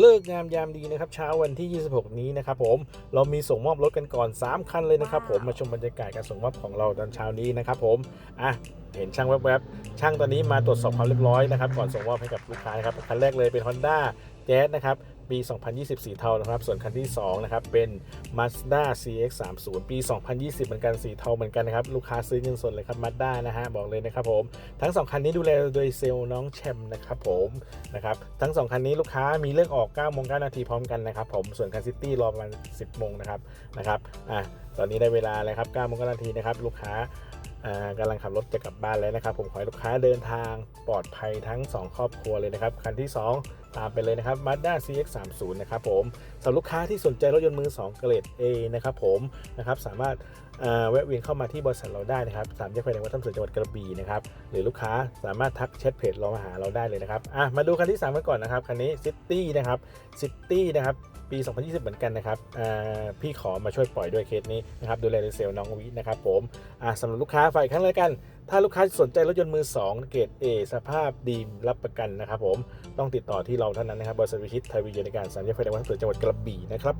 เลิกงามยามดีนะครับเช้าวันที่ 26 นี้นะครับผมเรามีส่งมอบรถกันก่อน 3 คันเลยนะครับผมมาชมบรรยากาศการส่งมอบของเราตอนเช้านี้นะครับผมอะเห็นช่างแวบๆช่างตอนนี้มาตรวจสอบความเรียบร้อยนะครับก่อนส่งมอบให้กับลูกค้านะครับคันแรกเลยเป็น Honda Jazz นะครับ ปี 2020สีเทานะครับ ส่วนคันที่ 2 นะครับ เป็น Mazda CX-30 ปี 2020 เหมือนกัน สีเทาเหมือนกันนะครับ ลูกค้าซื้อเงินสดเลยครับ Mazda นะฮะ บอกเลยนะครับผม ทั้ง 2 คันนี้ดูแลโดยเซลล์น้องแชมป์นะครับผม นะครับ ทั้ง 2 คันนี้ลูกค้ามีเรื่องออก9โมง9นาทีพร้อมกันนะครับผม ส่วนคันซิตี้รอประมาณ 10โมงนะครับ นะครับ อะ ตอนนี้ได้เวลาแล้วครับ9โมง9นาทีนะครับ ลูกค้าอ่ากำลังขับรถจะกลับบ้านแล้วนะครับ ผมขอให้ลูกค้าเดินทางปลอดภัยทั้ง 2 ครอบครัวเลยนะครับ คันที่ 2ตามไปเลยนะครับ Mazda CX-30 นะครับผมสำหรับลูกค้าที่สนใจรถยนต์มือ 2 เกรด A นะครับผมนะครับสามารถแวะเวียนเข้ามาที่บริษัทเราได้นะครับสามแยกไฟแดงวัดถ้ำเสือจังหวัดกระบี่นะครับหรือลูกค้าสามารถทักแชทเพจเรามาหาเราได้เลยนะครับอะมาดูคันที่3กันก่อนนะครับคันนี้ City นะครับ City นะครับปี 2020 เหมือนกันนะครับพี่ขอมาช่วยปล่อยด้วยเคสนี้นะครับดูแลดยเซลล์น้องวินะครับผมอ่าสำหรับลูกค้าฝ่ายครั้งเลยกัน ถ้าลูกค้าสนใจรถยนต์มือ 2 เกรด A สภาพดีรับประกันนะครับผม ต้องติดต่อที่เราเท่านั้นนะครับ บริษัทวิชิตไทยวิทยาในการสัญญาไฟแดงวัฒนเสือจังหวัดกระบี่นะครับ